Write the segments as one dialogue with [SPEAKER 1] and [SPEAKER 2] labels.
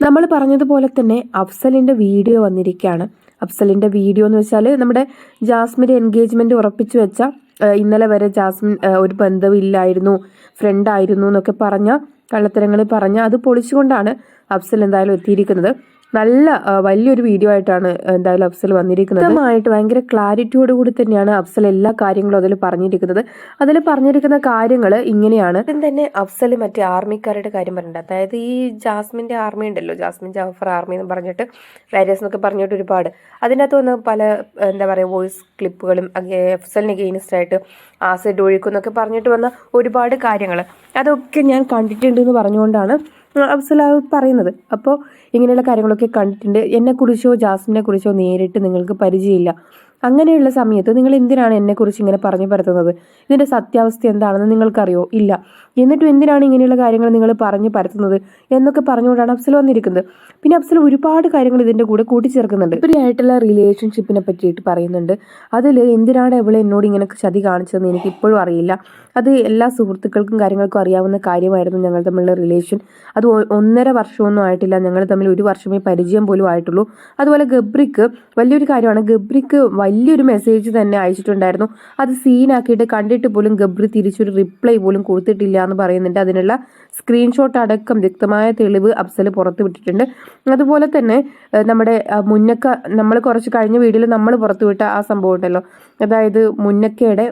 [SPEAKER 1] നമ്മൾ പറഞ്ഞതുപോലെ തന്നെ അഫ്സലിന്റെ വീഡിയോ വന്നിരിക്കുകയാണ്. അഫ്സലിന്റെ വീഡിയോ എന്ന് വെച്ചാൽ നമ്മുടെ ജാസ്മിന്റെ എൻഗേജ്മെന്റ് ഉറപ്പിച്ചു വെച്ച ഇന്നലെ വരെ ജാസ്മിൻ ഒരു ബന്ധമില്ലായിരുന്നു ഫ്രണ്ടായിരുന്നു എന്നൊക്കെ പറഞ്ഞ കള്ളത്തരങ്ങൾ പറഞ്ഞ അത് പൊളിച്ചുകൊണ്ടാണ് അഫ്സൽ എന്തായാലും എത്തിയിരിക്കുന്നത്. നല്ല വലിയൊരു വീഡിയോ ആയിട്ടാണ് എന്തായാലും അഫ്സൽ വന്നിരിക്കുന്നത്. വ്യക്തമായിട്ട് ഭയങ്കര ക്ലാരിറ്റിയോട് കൂടി തന്നെയാണ് അഫ്സൽ എല്ലാ കാര്യങ്ങളും അതിൽ പറഞ്ഞിരിക്കുന്നത്. അതിൽ പറഞ്ഞിരിക്കുന്ന കാര്യങ്ങൾ ഇങ്ങനെയാണ്. തന്നെ അഫ്സൽ മറ്റേ ആർമിക്കാരുടെ കാര്യം പറഞ്ഞിട്ടുണ്ട്. അതായത് ഈ ജാസ്മിന്റെ ആർമി ഉണ്ടല്ലോ ജാസ്മിൻ ജാഫർ ആർമി എന്ന് പറഞ്ഞിട്ട് വാരിയസ് എന്നൊക്കെ പറഞ്ഞിട്ട് ഒരുപാട്. അതിനകത്ത് വന്ന് പല എന്താ പറയുക വോയിസ് ക്ലിപ്പുകളും അഫ്സലിന് ഗെയിനിസ്റ്റ് ആയിട്ട് ആസിഡ് ഒഴുക്കും എന്നൊക്കെ പറഞ്ഞിട്ട് വന്ന ഒരുപാട് കാര്യങ്ങൾ അതൊക്കെ ഞാൻ കണ്ടിട്ടുണ്ട് എന്ന് പറഞ്ഞുകൊണ്ടാണ് അത് പറയുന്നത്. അപ്പോൾ ഇങ്ങനെയുള്ള കാര്യങ്ങളൊക്കെ കണ്ടിട്ടുണ്ട്. എന്നെക്കുറിച്ചോ ജാസ്മിനെ കുറിച്ചോ നേരിട്ട് നിങ്ങൾക്ക് പരിചയമില്ല. അങ്ങനെയുള്ള സമയത്ത് നിങ്ങൾ എന്തിനാണ് എന്നെക്കുറിച്ച് ഇങ്ങനെ പറഞ്ഞു പരത്തുന്നത്? ഇതിന്റെ സത്യാവസ്ഥ എന്താണെന്ന് നിങ്ങൾക്കറിയോ? ഇല്ല. എന്നിട്ടും എന്തിനാണ് ഇങ്ങനെയുള്ള കാര്യങ്ങൾ നിങ്ങൾ പറഞ്ഞു പരത്തുന്നത് എന്നൊക്കെ പറഞ്ഞുകൊണ്ടാണ് അഫ്സൽ വന്നിരിക്കുന്നത്. പിന്നെ അഫ്സൽ ഒരുപാട് കാര്യങ്ങൾ ഇതിന്റെ കൂടെ കൂട്ടിച്ചേർക്കുന്നുണ്ട്. ഇവരായിട്ടുള്ള റിലേഷൻഷിപ്പിനെ പറ്റിയിട്ട് പറയുന്നുണ്ട്. അതിൽ എന്തിനാണ് അവൾ എന്നോട് ഇങ്ങനെ ചതി കാണിച്ചതെന്ന് എനിക്ക് ഇപ്പോഴും അറിയില്ല. അത് എല്ലാ സുഹൃത്തുക്കൾക്കും കാര്യങ്ങൾക്കും അറിയാവുന്ന കാര്യമായിരുന്നു ഞങ്ങൾ തമ്മിലുള്ള റിലേഷൻ അത് ഒന്നര വർഷമൊന്നും ആയിട്ടില്ല. ഞങ്ങൾ തമ്മിൽ ഒരു വർഷമേ പരിചയം പോലും ആയിട്ടുള്ളൂ. അതുപോലെ ഗബ്രിക്ക് വലിയൊരു കാര്യമാണ്. ഗബ്രിക്ക് വലിയൊരു മെസ്സേജ് തന്നെ അയച്ചിട്ടുണ്ടായിരുന്നു. അത് സീനാക്കിയിട്ട് കണ്ടിട്ട് പോലും ഗബ്രി തിരിച്ചൊരു റിപ്ലൈ പോലും കൊടുത്തിട്ടില്ല എന്ന് പറയുന്നുണ്ട്. അതിനുള്ള സ്ക്രീൻഷോട്ട് അടക്കം വ്യക്തമായ തെളിവ് അഫ്സൽ പുറത്തു വിട്ടിട്ടുണ്ട്. അതുപോലെ തന്നെ നമ്മുടെ മുന്നക്ക നമ്മൾ കുറച്ച് കഴിഞ്ഞ വീഡിയോയിൽ നമ്മൾ പുറത്തുവിട്ട ആ സംഭവം ഉണ്ടല്ലോ. അതായത് മുന്നക്കയുടെ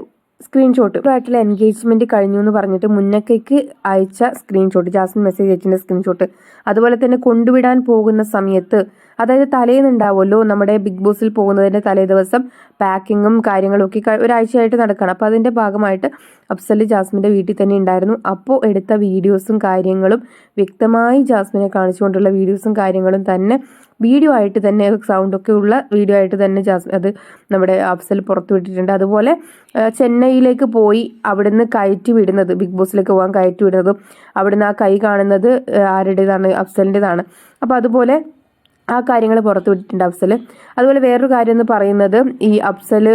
[SPEAKER 1] സ്ക്രീൻഷോട്ട് ആയിട്ടുള്ള എൻഗേജ്മെന്റ് കഴിഞ്ഞു എന്ന് പറഞ്ഞിട്ട് മുന്നക്കയ്ക്ക് അയച്ച സ്ക്രീൻഷോട്ട് ജാസ്മിൻ മെസ്സേജ് അയച്ചിന്റെ സ്ക്രീൻഷോട്ട് അതുപോലെ തന്നെ കൊണ്ടുവിടാൻ പോകുന്ന സമയത്ത് അതായത് തലേന്ന് തലേന്നുണ്ടാവുമല്ലോ നമ്മുടെ ബിഗ് ബോസിൽ പോകുന്നതിന്റെ തലേ ദിവസം പാക്കിങ്ങും കാര്യങ്ങളും ഒക്കെ ഒരാഴ്ചയായിട്ട് നടക്കണം. അപ്പോൾ അതിന്റെ ഭാഗമായിട്ട് അഫ്സൽ ജാസ്മിന്റെ വീട്ടിൽ തന്നെ ഉണ്ടായിരുന്നു. അപ്പോൾ എടുത്ത വീഡിയോസും കാര്യങ്ങളും വ്യക്തമായി ജാസ്മിനെ കാണിച്ചുകൊണ്ടുള്ള വീഡിയോസും കാര്യങ്ങളും തന്നെ വീഡിയോ ആയിട്ട് തന്നെ സൗണ്ടൊക്കെ ഉള്ള വീഡിയോ ആയിട്ട് തന്നെ ജാസ്മിൻ അത് നമ്മുടെ അഫ്സൽ പുറത്തു വിട്ടിട്ടുണ്ട്. അതുപോലെ ചെന്നൈയിലേക്ക് പോയി അവിടുന്ന് കയറ്റി വിടുന്നത് ബിഗ് ബോസിലേക്ക് പോകാൻ കയറ്റി വിടുന്നതും അവിടുന്ന് ആ കൈ കാണുന്നത് ആരുടേതാണ്? അഫ്സലിന്റെതാണ്. അപ്പോൾ അതുപോലെ ആ കാര്യങ്ങൾ പുറത്തു വിട്ടിട്ടുണ്ട് അഫ്സൽ അതുപോലെ വേറൊരു കാര്യം എന്ന് പറയുന്നത് ഈ അഫ്സൽ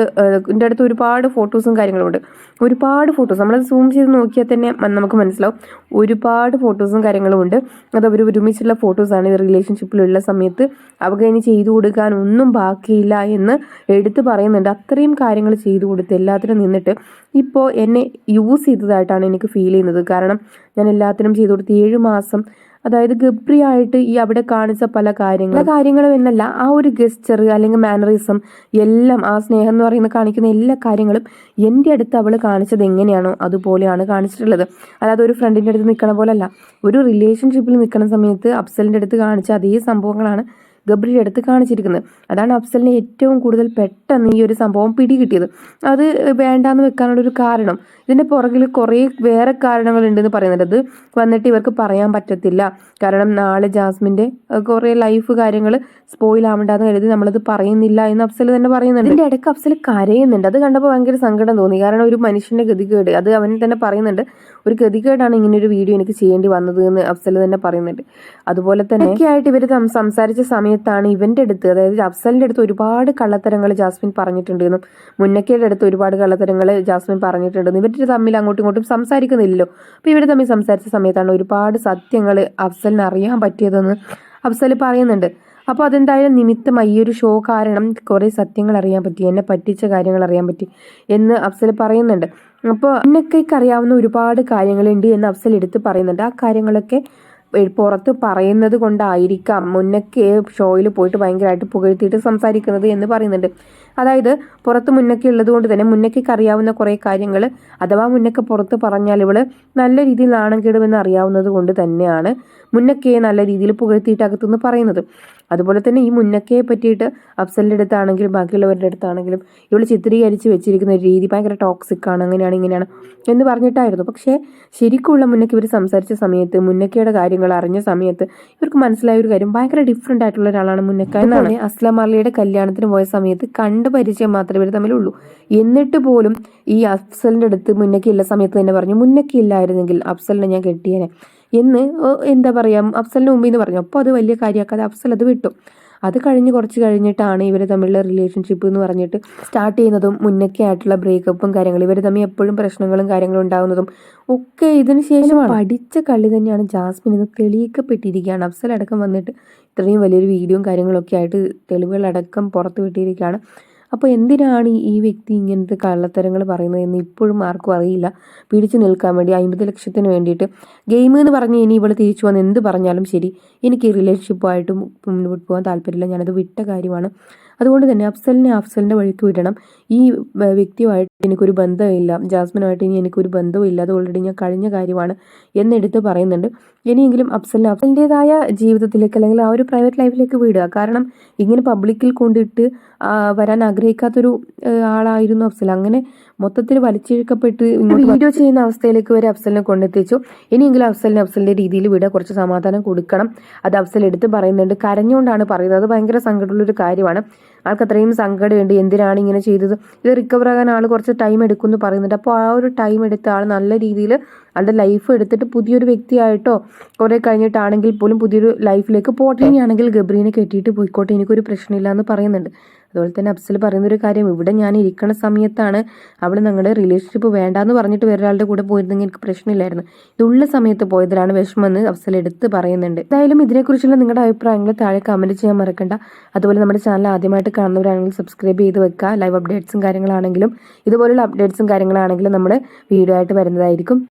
[SPEAKER 1] എന്റെ അടുത്ത് ഒരുപാട് ഫോട്ടോസും കാര്യങ്ങളും ഉണ്ട് ഒരുപാട് ഫോട്ടോസ് നമ്മൾ സൂം ചെയ്ത് നോക്കിയാൽ തന്നെ നമുക്ക് മനസ്സിലാവും. ഒരുപാട് ഫോട്ടോസും കാര്യങ്ങളും ഉണ്ട് അത് അവർ ഒരുമിച്ചുള്ള ഫോട്ടോസാണ് ഈ റിലേഷൻഷിപ്പിലുള്ള സമയത്ത് അവർക്ക് ഇനി ചെയ്തു കൊടുക്കാൻ ഒന്നും ബാക്കിയില്ല എന്ന് എടുത്തു പറയുന്നുണ്ട്. അത്രയും കാര്യങ്ങൾ ചെയ്തു കൊടുത്ത് എല്ലാത്തിനും നിന്നിട്ട് ഇപ്പോൾ എന്നെ യൂസ് ചെയ്തതായിട്ടാണ് എനിക്ക് ഫീൽ ചെയ്യുന്നത്. കാരണം ഞാൻ എല്ലാത്തിനും ചെയ്തു കൊടുത്ത് ഏഴ് മാസം അതായത് ഗബ്രി ആയിട്ട് ഈ അവിടെ കാണിച്ച പല കാര്യങ്ങൾ പല കാര്യങ്ങളും എന്നല്ല ആ ഒരു ഗസ്റ്റർ അല്ലെങ്കിൽ മാനറിസം എല്ലാം ആ സ്നേഹം എന്ന് പറയുന്ന കാണിക്കുന്ന എല്ലാ കാര്യങ്ങളും എന്റെ അടുത്ത് അവൾ കാണിച്ചത് എങ്ങനെയാണോ അതുപോലെയാണ് കാണിച്ചിട്ടുള്ളത്. അല്ലാതെ ഒരു ഫ്രണ്ടിന്റെ അടുത്ത് നിൽക്കണ പോലല്ല. ഒരു റിലേഷൻഷിപ്പിൽ നിൽക്കുന്ന സമയത്ത് അഫ്സലിന്റെ അടുത്ത് കാണിച്ച അതേ സംഭവങ്ങളാണ് ഗബ്രിയുടെ അടുത്ത് കാണിച്ചിരിക്കുന്നത്. അതാണ് അഫ്സലിനെ ഏറ്റവും കൂടുതൽ പെട്ടെന്ന് ഈ ഒരു സംഭവം പിടികിട്ടിയത്. അത് വേണ്ടാന്ന് വെക്കാനുള്ള ഒരു കാരണം. ഇതിന്റെ പുറകിൽ കുറേ വേറെ കാരണങ്ങളുണ്ടെന്ന് പറയുന്നുണ്ട്. അത് വന്നിട്ട് ഇവർക്ക് പറയാൻ പറ്റത്തില്ല. കാരണം നാളെ ജാസ്മിന്റെ കുറേ ലൈഫ് കാര്യങ്ങൾ സ്പോയിൽ ആവണ്ടെന്ന് കരുതി നമ്മളത് പറയുന്നില്ല എന്ന് അഫ്സൽ തന്നെ പറയുന്നുണ്ട്. ഇതിന്റെ ഇടയ്ക്ക് അഫ്സൽ കരയുന്നുണ്ട്. അത് കണ്ടപ്പോൾ ഭയങ്കര സങ്കടം തോന്നി. കാരണം ഒരു മനുഷ്യന്റെ ഗതികേട്. അത് അവൻ തന്നെ പറയുന്നുണ്ട്. ഒരു ഗതികേടാണ് ഇങ്ങനെ ഒരു വീഡിയോ എനിക്ക് ചെയ്യേണ്ടി വന്നത് എന്ന് അഫ്സൽ തന്നെ പറയുന്നുണ്ട്. അതുപോലെ തന്നെ ഒക്കെ ആയിട്ട് ഇവർ സംസാരിച്ച സമയത്താണ് ഇവന്റെ അടുത്ത് അതായത് അഫ്സലിന്റെ അടുത്ത് ഒരുപാട് കള്ളത്തരങ്ങൾ ജാസ്മിൻ പറഞ്ഞിട്ടുണ്ടെന്നും മുന്നക്കയുടെ അടുത്ത് ഒരുപാട് കള്ളത്തരങ്ങൾ ജാസ്മിൻ പറഞ്ഞിട്ടുണ്ടെന്നും ഇവർ തമ്മിൽ അങ്ങോട്ടും ഇങ്ങോട്ടും സംസാരിക്കുന്നില്ലല്ലോ. അപ്പോൾ ഇവർ തമ്മിൽ സംസാരിച്ച സമയത്താണ് ഒരുപാട് സത്യങ്ങൾ അഫ്സലിന് അറിയാൻ പറ്റിയതെന്ന് അഫ്സൽ പറയുന്നുണ്ട്. അപ്പോൾ അതെന്തായാലും നിമിത്തമായി ഈ ഒരു ഷോ കാരണം കുറേ സത്യങ്ങൾ അറിയാൻ പറ്റി എന്നെ പറ്റിച്ച കാര്യങ്ങൾ അറിയാൻ പറ്റി എന്ന് അഫ്സൽ പറയുന്നുണ്ട്. അപ്പോൾ എന്നൊക്കെ അറിയാവുന്ന ഒരുപാട് കാര്യങ്ങളുണ്ട് എന്ന് അഫ്സൽ എടുത്ത് പറയുന്നുണ്ട്. ആ കാര്യങ്ങളൊക്കെ പുറത്ത് പറയുന്നത് കൊണ്ടായിരിക്കാം മുന്നൊക്കെ ഷോയിൽ പോയിട്ട് ഭയങ്കരമായിട്ട് പുകഴ്ത്തിയിട്ട് സംസാരിക്കുന്നത് എന്ന് പറയുന്നുണ്ട്. അതായത് പുറത്ത് മുന്നൊക്കെ ഉള്ളത് കൊണ്ട് തന്നെ മുന്നൊക്കെ അറിയാവുന്ന കുറേ കാര്യങ്ങൾ അഥവാ മുന്നൊക്കെ പുറത്ത് പറഞ്ഞാൽ ഇവൾ നല്ല രീതിയിൽ നാണം കെടുമെന്ന് അറിയാവുന്നത് കൊണ്ട് തന്നെയാണ് മുന്നക്കയെ നല്ല രീതിയിൽ പുകഴ്ത്തിയിട്ട് അകത്തുനിന്ന് പറയുന്നത്. അതുപോലെ തന്നെ ഈ മുന്നക്കയെ പറ്റിയിട്ട് അഫ്സലിന്റെ അടുത്താണെങ്കിലും ബാക്കിയുള്ളവരുടെ അടുത്താണെങ്കിലും ഇവൾ ചിത്രീകരിച്ച് വെച്ചിരിക്കുന്ന ഒരു രീതി ഭയങ്കര ടോക്സിക് ആണ് അങ്ങനെയാണ് ഇങ്ങനെയാണ് എന്ന് പറഞ്ഞിട്ടായിരുന്നു. പക്ഷേ ശരിക്കുള്ള മുന്നക്ക ഇവർ സംസാരിച്ച സമയത്ത് മുന്നക്കയുടെ കാര്യങ്ങൾ അറിഞ്ഞ സമയത്ത് ഇവർക്ക് മനസ്സിലായ ഒരു കാര്യം ഭയങ്കര ഡിഫറെന്റ് ആയിട്ടുള്ള ഒരാളാണ് മുന്നക്ക എന്നാണ്. അസ്ലാം അലിയുടെ കല്യാണത്തിന് പോയ സമയത്ത് കണ്ട് പരിചയം മാത്രമേ ഇവർ തമ്മിലുള്ളൂ എന്നിട്ട് പോലും ഈ അഫ്സലിന്റെ അടുത്ത് മുന്നക്കയില്ല സമയത്ത് തന്നെ പറഞ്ഞു മുന്നക്കയില്ലായിരുന്നെങ്കിൽ അഫ്സലിനെ ഞാൻ കെട്ടിയേനെ. എന്ന് എന്താ പറയുക അഫ്സലിന് മുമ്പിൽ നിന്ന് പറഞ്ഞു. അപ്പോൾ അത് വലിയ കാര്യമാക്കാതെ അഫ്സൽ അത് വിട്ടു. അത് കഴിഞ്ഞ് കുറച്ച് കഴിഞ്ഞിട്ടാണ് ഇവർ തമ്മിലുള്ള റിലേഷൻഷിപ്പ് എന്ന് പറഞ്ഞിട്ട് സ്റ്റാർട്ട് ചെയ്യുന്നതും മുന്നൊക്കെ ആയിട്ടുള്ള ബ്രേക്കപ്പും കാര്യങ്ങളും. ഇവർ തമ്മിൽ എപ്പോഴും പ്രശ്നങ്ങളും കാര്യങ്ങളും ഉണ്ടാകുന്നതും ഒക്കെ ഇതിന് ശേഷമാണ്. പഠിച്ച കളി തന്നെയാണ് ജാസ്മിൻ എന്ന് തെളിയിക്കപ്പെട്ടിരിക്കുകയാണ്. അഫ്സൽ അടക്കം വന്നിട്ട് ഇത്രയും വലിയൊരു വീഡിയോയും കാര്യങ്ങളൊക്കെ ആയിട്ട് തെളിവുകളടക്കം പുറത്തു വിട്ടിരിക്കുകയാണ്. അപ്പോൾ എന്തിനാണ് ഈ- വ്യക്തി ഇങ്ങനത്തെ കള്ളത്തരങ്ങൾ പറയുന്നതെന്ന് ഇപ്പോഴും ആർക്കും അറിയില്ല. പിടിച്ചു നിൽക്കാൻ വേണ്ടി അമ്പത് ലക്ഷത്തിന് വേണ്ടിയിട്ട് ഗെയിം എന്ന് പറഞ്ഞ് ഇനി ഇവൾ തിരിച്ചു വന്ന് എന്ത് പറഞ്ഞാലും ശരി എനിക്ക് റിലേഷൻഷിപ്പായിട്ടും മുന്നോട്ട് പോകാൻ താല്പര്യമില്ല. ഞാനത് വിട്ട കാര്യമാണ്. അതുകൊണ്ട് തന്നെ അഫ്സലിനെ അഫ്സലിന്റെ വഴിക്ക് വിടണം. ഈ വ്യക്തിയുമായിട്ട് എനിക്കൊരു ബന്ധമില്ല. ജാസ്മിനുമായിട്ട് ഇനി എനിക്കൊരു ബന്ധവുമില്ല. അത് ഓൾറെഡി ഞാൻ കഴിഞ്ഞ കാര്യമാണ് എന്നെടുത്ത് പറയുന്നുണ്ട്. ഇനിയെങ്കിലും അഫ്സലിന് അഫ്സലിന്റെതായ ജീവിതത്തിലേക്ക് അല്ലെങ്കിൽ ആ ഒരു പ്രൈവറ്റ് ലൈഫിലേക്ക് വിടുക. കാരണം ഇങ്ങനെ പബ്ലിക്കിൽ കൊണ്ടിട്ട് വരാൻ ആഗ്രഹിക്കാത്തൊരു ആളായിരുന്നു അഫ്സൽ. അങ്ങനെ മൊത്തത്തിൽ വലിച്ചിഴക്കപ്പെട്ട് വീഡിയോ ചെയ്യുന്ന അവസ്ഥയിലേക്ക് വരെ അഫ്സലിനെ കൊണ്ടെത്തിച്ചു. ഇനിയെങ്കിലും അഫ്സലിന് അഫ്സലിന്റെ രീതിയിൽ വിട കുറച്ച് സമാധാനം കൊടുക്കണം. അത് അഫ്സൽ എടുത്ത് പറയുന്നുണ്ട്. കരഞ്ഞുകൊണ്ടാണ് പറയുന്നത്. അത് ഭയങ്കര സങ്കടമുള്ളൊരു കാര്യമാണ്. ആൾക്ക് അത്രയും സങ്കടമുണ്ട്. എന്തിനാണ് ഇങ്ങനെ ചെയ്തത്? ഇത് റിക്കവർ ആകാൻ ആൾ കുറച്ച് ടൈം എടുക്കും എന്ന് പറയുന്നുണ്ട്. അപ്പോൾ ആ ഒരു ടൈം എടുത്ത് ആൾ നല്ല രീതിയിൽ ആളുടെ ലൈഫ് എടുത്തിട്ട് പുതിയൊരു വ്യക്തിയായിട്ടോ കുറേ കഴിഞ്ഞിട്ടാണെങ്കിൽ പോലും പുതിയൊരു ലൈഫിലേക്ക് പോട്ടെ. ഇനിയാണെങ്കിൽ ഗബ്രീനെ കെട്ടിയിട്ട് പോയിക്കോട്ടെ. എനിക്കൊരു പ്രശ്നമില്ല എന്ന് പറയുന്നുണ്ട്. അതുപോലെ തന്നെ അഫ്സൽ പറയുന്നൊരു കാര്യം ഇവിടെ ഞാൻ ഇരിക്കുന്ന സമയത്താണ് അവൾ ഞങ്ങളുടെ റിലേഷൻഷിപ്പ് വേണ്ടാന്ന് പറഞ്ഞിട്ട് വേറൊരാളുടെ കൂടെ പോയിരുന്നെങ്കിൽ എനിക്ക് പ്രശ്നമില്ലായിരുന്നു. ഇതുള്ള സമയത്ത് പോയതിലാണ് വിഷമമെന്ന് അഫ്സൽ എടുത്ത് പറയുന്നുണ്ട്. എന്തായാലും ഇതിനെക്കുറിച്ചുള്ള നിങ്ങളുടെ അഭിപ്രായങ്ങൾ താഴെ കമന്റ് ചെയ്യാൻ മറക്കണ്ട. അതുപോലെ നമ്മുടെ ചാനൽ ആദ്യമായിട്ട് കാണുന്നവരാണെങ്കിൽ സബ്സ്ക്രൈബ് ചെയ്ത് വെക്കുക. ലൈവ് അപ്ഡേറ്റ്സും കാര്യങ്ങളാണെങ്കിലും ഇതുപോലുള്ള അപ്ഡേറ്റ്സും കാര്യങ്ങളാണെങ്കിലും നമ്മൾ വീഡിയോ ആയിട്ട് വരുന്നതായിരിക്കും.